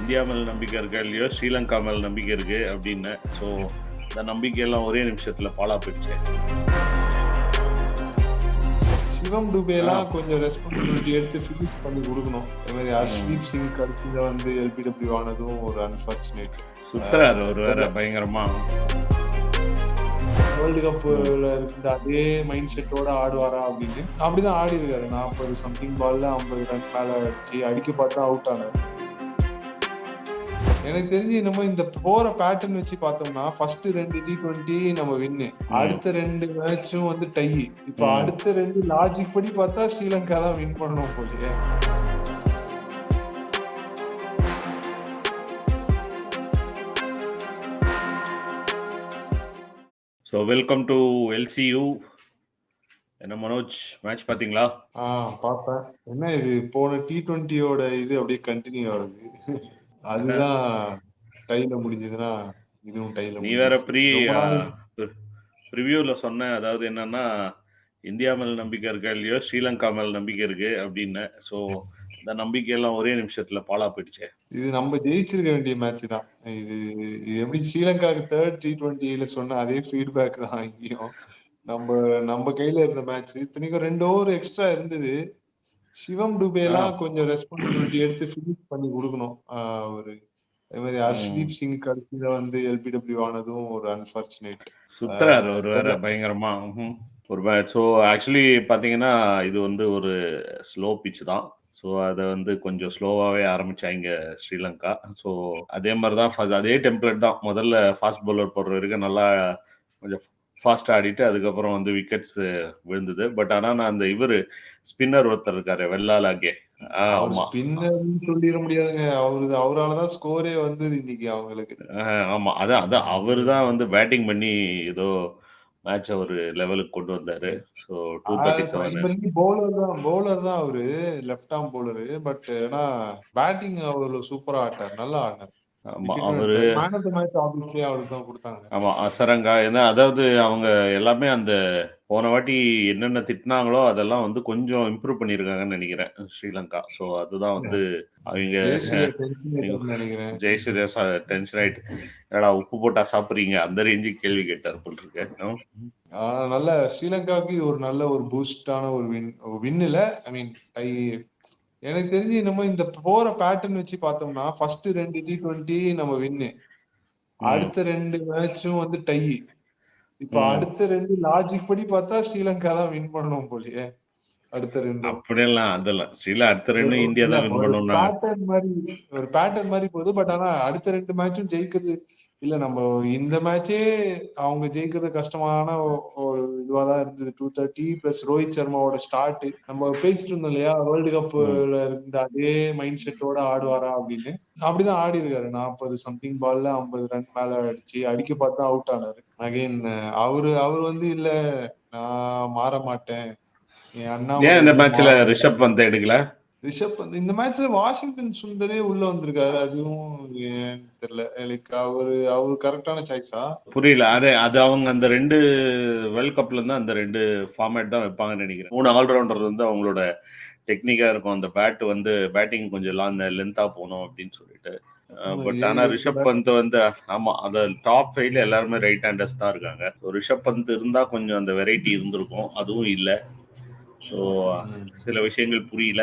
India மேல நம்பிக்கை இருக்கா இல்லையோ ஸ்ரீலங்கா மேல நம்பிக்கை இருக்கு அப்படின்னு. ஸோ இந்த நம்பிக்கையெல்லாம் ஒரே நிமிஷத்துல பாலா போயிடுச்சு. சிவம் டுபேலாம் கொஞ்சம் ரெஸ்பான்சிபிலிட்டி எடுத்து ஃபினிஷ் பண்ணி கொடுக்கணும். அதே மாதிரி ஹர்ஷ்தீப் சிங் கடைசியில வந்து எல்பிடபிள்யூ ஆனதும் ஒரு அன்பார்ச்சுனேட் சுத்தரார் ஒரு வேற பயங்கரமா. வேர்ல்டு கப்ல இருந்த அதே மைண்ட் செட்டோட ஆடுவாரா அப்படின்னு. அப்படிதான் ஆடி இருக்காரு நாற்பது சம்திங் பால்ல ஐம்பது ரன் மேல அடிச்சு அடிக்க பார்த்தா அவுட் ஆனாரு. எனக்கு தெரிஞ்சு என்னமோ இந்த போற பேட்டர்ன் வச்சு பார்த்தோம்னா ஃபர்ஸ்ட் ரெண்டு டி டுவெண்ட்டி நம்ம வின்னு அடுத்த ரெண்டு மேட்சும் வந்து டை இப்ப. அடுத்த ரெண்டு லாஜிக் படி பார்த்தா ஸ்ரீலங்கா தான் வின் பண்ணணும் போலயே ஸோ வெல்கம் டு எல்சியூ என்ன மனோஜ் மேட்ச் பாத்தீங்களா ஆஹ் பார்த்தேன். என்ன இது போன டி டுவெண்ட்டியோட இது அப்படியே கண்டினியூ ஆகுது. அதுதான் டைல முடிஞ்சதுன்னா இதுவும் டைல நீ வேற ப்ரீ ப்ரிவியூல சொன்ன அதாவது என்னன்னா இந்தியா மேல நம்பிக்கை இருக்கா இல்லையோ ஸ்ரீலங்கா மேல நம்பிக்கை இருக்கு அப்படின்னு. ஸோ இந்த நம்பிக்கையெல்லாம் ஒரே நிமிஷத்துல பாலா போயிடுச்சு. இது நம்ம ஜெயிச்சிருக்க வேண்டிய மேட்ச் தான். இது இது எப்படி ஸ்ரீலங்காக்கு தேர்ட் டி டுவெண்ட்டில சொன்ன அதே ஃபீட்பேக் தான் இங்கேயும். நம்ம நம்ம கையில இருந்த மேட்ச் இத்தனைக்கும் ரெண்டு ஓவர் எக்ஸ்ட்ரா இருந்தது. சிவம் டுபேலாம் கொஞ்சம் ரெஸ்பான்சிபிலிட்டி எடுத்து ஃபினிஷ் பண்ணி கொடுக்கணும். ஒரு அதே மாதிரி ஹர்ஷ்தீப் சிங் கடைசியில வந்து எல்பிடபிள்யூ ஆனதும் ஒரு அன்பார்ச்சுனேட் சுத்தரார் ஒரு வேற பயங்கரமா. ஒரு ஸோ ஆக்சுவலி பார்த்தீங்கன்னா இது வந்து ஒரு ஸ்லோ பிச் தான். ஸோ அதை வந்து கொஞ்சம் ஸ்லோவாகவே ஆரம்பிச்சாங்க ஸ்ரீலங்கா. ஸோ அதே மாதிரி தான் ஃபர்ஸ்ட் அதே டெம்ப்ளேட் தான். முதல்ல ஃபாஸ்ட் பவுலர் போடுற வரைக்கும் நல்லா கொஞ்சம் ஃபாஸ்ட்டாக ஆடிட்டு அதுக்கப்புறம் வந்து விக்கெட்ஸ் விழுந்தது. பட் ஆனால் நான் அந்த இவர் ஸ்பின்னர் ஒருத்தர் இருக்காரு வெள்ளாலாகே ஸ்பின்னர்னு சொல்லிட முடியாதுங்க. அவரு அவராலதான் ஸ்கோரே வந்தது இன்னைக்கு அவங்களுக்கு. ஆமா. அதான் அதான் அவர் தான் வந்து பேட்டிங் பண்ணி ஏதோ மேட்சை ஒரு லெவலுக்கு கொண்டு வந்தாரு. So two thirty seven bowler தான் பவுலர் தான் அவரு லெஃப்ட் ஆர்ம் பவுலரு பட் ஆனா பேட்டிங் அவரு சூப்பரா ஆட்டார் நல்லா ஆடினார் ஆமா அசரங்கா ஏன்னா அதாவது அவங்க எல்லாமே அந்த போன வாட்டி என்னென்ன திட்டினாங்களோ அதெல்லாம் வந்து கொஞ்சம் இம்ப்ரூவ் பண்ணியிருக்காங்கன்னு நினைக்கிறேன் ஸ்ரீலங்கா. ஸோ அதுதான் வந்து அவங்க ஜெயசூர்யா டென்ஷன் ஆயிட்டு என்னடா உப்பு போட்டா சாப்பிடுறீங்க? அந்த ரேஞ்சுக்கு கேள்வி கேட்டார் போல் இருக்கு ம்? ஆனா நல்ல ஸ்ரீலங்காவுக்கு இது ஒரு நல்ல ஒரு பூஸ்டான ஒரு வின் வின் இல்ல ஐ மீன் ஐ எனக்கு தெரிஞ்சு என்னமோ இந்த போற பேட்டர்ன் வச்சு பார்த்தோம்னா ஃபர்ஸ்ட் ரெண்டு டி டுவெண்ட்டி நம்ம வின்னு அடுத்த ரெண்டு மேட்சும் வந்து டை இப்ப. அடுத்த ரெண்டு லாஜிக் படி பார்த்தா ஸ்ரீலங்கா தான் வின் பண்ணணும் போலயே. அடுத்த ரெண்டு. அப்படியெல்லாம் அதெல்லாம் ஸ்ரீலா அடுத்த ரெண்டு இந்தியா தான் வின் பண்ணணும்னா பேட்டர்ன் மாதிரி ஒரு பேட்டர்ன் மாதிரி போகுது பட் ஆனா அடுத்த ரெண்டு மேட்சும் ஜெயிக்கிறது இல்ல நம்ம இந்த மேட்சே அவங்க ஜெயிக்கிறது கஷ்டமான ஒரு இதுவாதான் இருந்தது. டூ தேர்ட்டி பிளஸ் ரோஹித் சர்மாவோட ஸ்டார்ட் நம்ம பேசிட்டு இருந்தோம் இல்லையா? வேர்ல்டு கப்ல இருந்த அதே மைண்ட் செட்டோட ஆடுவாரா அப்படின்னு. அப்படிதான் ஆடி இருக்காரு. நாற்பது சம்திங் பால்ல ஐம்பது ரன் மேல அடிச்சு அடிக்க பார்த்தா அவுட் ஆனாரு. அகைன் அவரு அவர் வந்து இல்ல நான் மாற மாட்டேன். என் அண்ணா ஏன் இந்த மேட்ச்ல ரிஷப் வந்து எடுக்கல? ரிஷப் வந்து இந்த மேட்ச்ல வாஷிங்டன் சுந்தரே உள்ள வந்திருக்காரு. அதுவும் ஏன்னு தெரியல. லைக் அவரு அவரு கரெக்டான சாய்ஸா புரியல. அதே அது அவங்க அந்த ரெண்டு வேர்ல்ட் கப்ல இருந்து அந்த ரெண்டு ஃபார்மேட் தான் வைப்பாங்கன்னு நினைக்கிறேன். மூணு ஆல்ரவுண்டர் வந்து அவங்களோட டெக்னிக்கா இருக்கும். அந்த பேட் வந்து பேட்டிங் கொஞ்சம் லென்த்தா போகணும் அப்படின்னு சொல்லிட்டு. பட் ஆனா ரிஷப் பந்த் வந்து ஆமா அந்த டாப் ஃபைவ்ல எல்லாருமே ரைட் ஹேண்டர்ஸ் தான் இருக்காங்க. ரிஷப் பந்த் இருந்தா கொஞ்சம் அந்த வெரைட்டி இருந்திருக்கும். அதுவும் இல்ல. ஸோ சில விஷயங்கள் புரியல.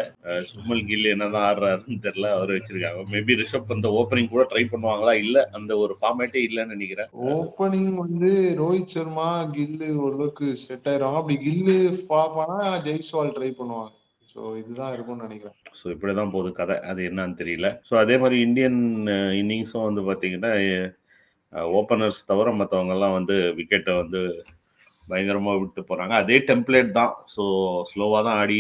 சுமல் கில் என்னதான் ஆடுறாருன்னு தெரியல அவர் வச்சிருக்காங்க. மேபி ரிஷப் அந்த ஓப்பனிங் கூட ட்ரை பண்ணுவாங்களா? இல்ல அந்த ஒரு ஃபார்மேட்டே இல்லைன்னு நினைக்கிறேன். ஓப்பனிங் வந்து ரோஹித் சர்மா கில்லு ஓரளவுக்கு செட் ஆயிருவாங்க. அப்படி கில்லு ஃபாப் ஆனா ஜெய்ஸ்வால் ட்ரை பண்ணுவாங்க. சோ இதுதான் இருக்கும்னு நினைக்கிறேன். ஸோ இப்படி தான் போகுது கதை. அது என்னன்னு தெரியல. ஸோ அதே மாதிரி இந்தியன் இன்னிங்ஸும் வந்து பார்த்தீங்கன்னா ஓப்பனர்ஸ் தவிர மற்றவங்கெல்லாம் வந்து விக்கெட்டை வந்து பயங்கரமாக விட்டு போகிறாங்க அதே டெம்ப்ளேட் தான். ஸோ ஸ்லோவாக தான் ஆடி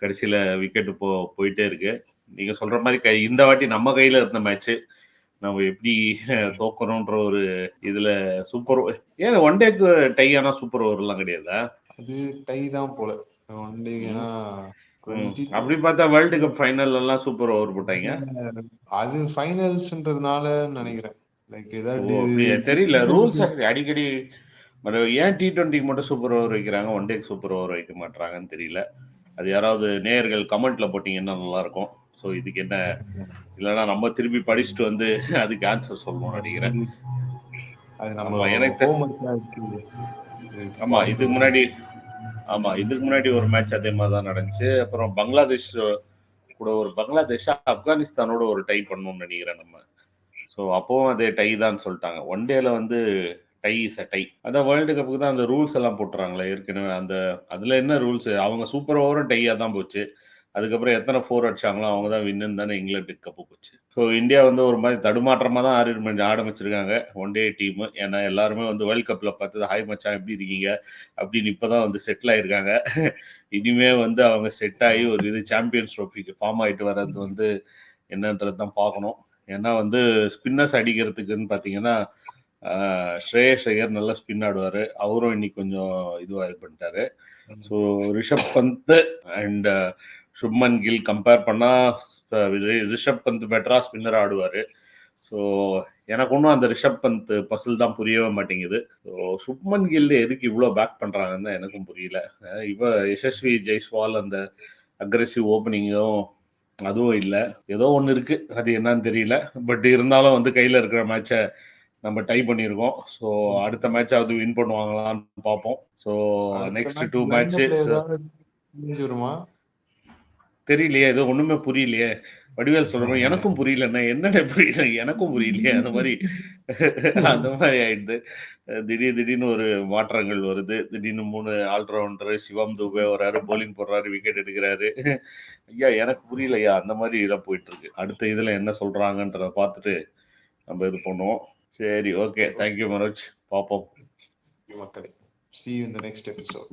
கடைசியில் விக்கெட்டு போ போயிட்டே இருக்கு. நீங்கள் சொல்கிற மாதிரி கை இந்த வாட்டி நம்ம கையில் இருந்த மேட்ச்சு நம்ம எப்படி தோக்கணுன்ற ஒரு இதில் சூப்பர் ஏன் ஒன் டேக்கு டை ஆனால் சூப்பர் ஓவர்லாம் கிடையாதா? அது டை தான் போல. ஒன் டே ஏன்னா. அப்படி பார்த்தா வேர்ல்டு கப் ஃபைனல் எல்லாம் சூப்பர் ஓவர் போட்டாங்க. அது ஃபைனல்ஸ்ன்றதுனால நினைக்கிறேன். லைக் ஏதாவது? தெரியல. ரூல்ஸ் அடிக்கடி but ஏன் டி டுவெண்ட்டிக்கு மட்டும் சூப்பர் ஓவர் வைக்கிறாங்க? ஒன் டேக்கு சூப்பர் ஓவர் வைக்க மாட்டாங்கன்னு தெரியல. அது யாராவது நேயர்கள் கமெண்ட்ல போட்டீங்கன்னா நல்லா இருக்கும் ஸோ இதுக்கு என்ன? இல்லைன்னா நம்ம திருப்பி படிச்சுட்டு வந்து அதுக்கு ஆன்சர் சொல்லணும்னு நினைக்கிறேன். எனக்கு. ஆமா இதுக்கு முன்னாடி ஆமா இதுக்கு முன்னாடி ஒரு மேட்ச் அதே மாதிரி தான் நடந்துச்சு. அப்புறம் பங்களாதேஷ் கூட ஒரு பங்களாதேஷ் ஆப்கானிஸ்தானோட ஒரு டை பண்ணணும்னு நினைக்கிறேன் நம்ம. ஸோ அப்போவும் அதே டை தான் சொல்லிட்டாங்க. ஒன் டேல வந்து டை இஸ் அ டை. அதான் வேர்ல்டு கப்புக்கு தான் அந்த ரூல்ஸ் எல்லாம் போட்டுறாங்களே ஏற்கனவே அந்த அதுல என்ன ரூல்ஸ் அவங்க சூப்பர் ஓவரும் டையா தான் போச்சு. அதுக்கப்புறம் எத்தனை ஃபோர் அடிச்சாங்களோ அவங்க தான் வின்னு தானே இங்கிலாந்து கப்பு போச்சு. ஸோ இந்தியா வந்து ஒரு மாதிரி தடுமாற்றமாக தான் ஆரம்பி ஆரம்பிச்சிருக்காங்க. ஒன் டே டீம் ஏன்னா எல்லாருமே வந்து வேர்ல்ட் கப்பில் பார்த்தது ஹாய் மச்சான் எப்படி இருக்கீங்க? அப்படின்னு இப்போ தான் வந்து செட்டில் ஆயிருக்காங்க. இனிமே வந்து அவங்க செட் ஆகி ஒரு இது சாம்பியன்ஸ் ட்ரோஃபிக்கு ஃபார்ம் ஆகிட்டு வர்றது வந்து என்னன்றது தான் பார்க்கணும். ஏன்னா வந்து ஸ்பின்னர்ஸ் அடிக்கிறதுக்குன்னு பார்த்தீங்கன்னா ஸ்ரேயஸ் ஐயர் நல்லா ஸ்பின் ஆடுவார். அவரும் இன்னைக்கு கொஞ்சம் இதுவாக இது பண்ணிட்டாரு. So Rishabh Pant and Shubman Gill compare பண்ணால் ரிஷப் பந்த் பெட்டரா ஸ்பின்னர் ஆடுவார். ஸோ எனக்கு ஒன்றும் அந்த ரிஷப் பந்த் பசில் தான் புரியவே மாட்டேங்குது. ஸோ சுப்மன் கில் எதுக்கு இவ்வளோ பேக் பண்ணுறாங்கன்னு தான் எனக்கும் புரியல. இவ யசஸ்வி ஜெய்ஸ்வால் அந்த அக்ரெசிவ் ஓப்பனிங்கும் அதுவும் இல்லை. ஏதோ ஒன்று இருக்கு. அது என்னன்னு தெரியல. பட் இருந்தாலும் வந்து கையில் இருக்கிற மேட்சை நம்ம டை பண்ணியிருக்கோம். ஸோ அடுத்த மேட்சாவது வின் பண்ணுவாங்களான்னு பார்ப்போம். ஸோ நெக்ஸ்ட் டூ line-up-ல மேட்ச் ஏதாவது change வருமா தெரியலையே ஏதோ ஒண்ணுமே புரியலையே. வடிவேல் சொல்ற எனக்கும் புரியலன்னா என்னடா புரியல? எனக்கும் புரியலையே. அந்த மாதிரி அந்த மாதிரி ஆயிடுது. திடீர் திடீர்னு ஒரு மாற்றங்கள் வருது. திடீர்னு மூணு ஆல்ரவுண்டர் சிவம் துபே வர்றாரு போலிங் போடுறாரு விக்கெட் எடுக்கிறாரு. ஐயா எனக்கு புரியலையா? அந்த மாதிரி இதெல்லாம் போயிட்டு இருக்கு. அடுத்த இதுல என்ன சொல்றாங்கன்றத பார்த்துட்டு நம்ம இது பண்ணுவோம். சரி ஓகே தேங்க்யூ மனோஜ் பாப்போம் மக்களே see in the next episode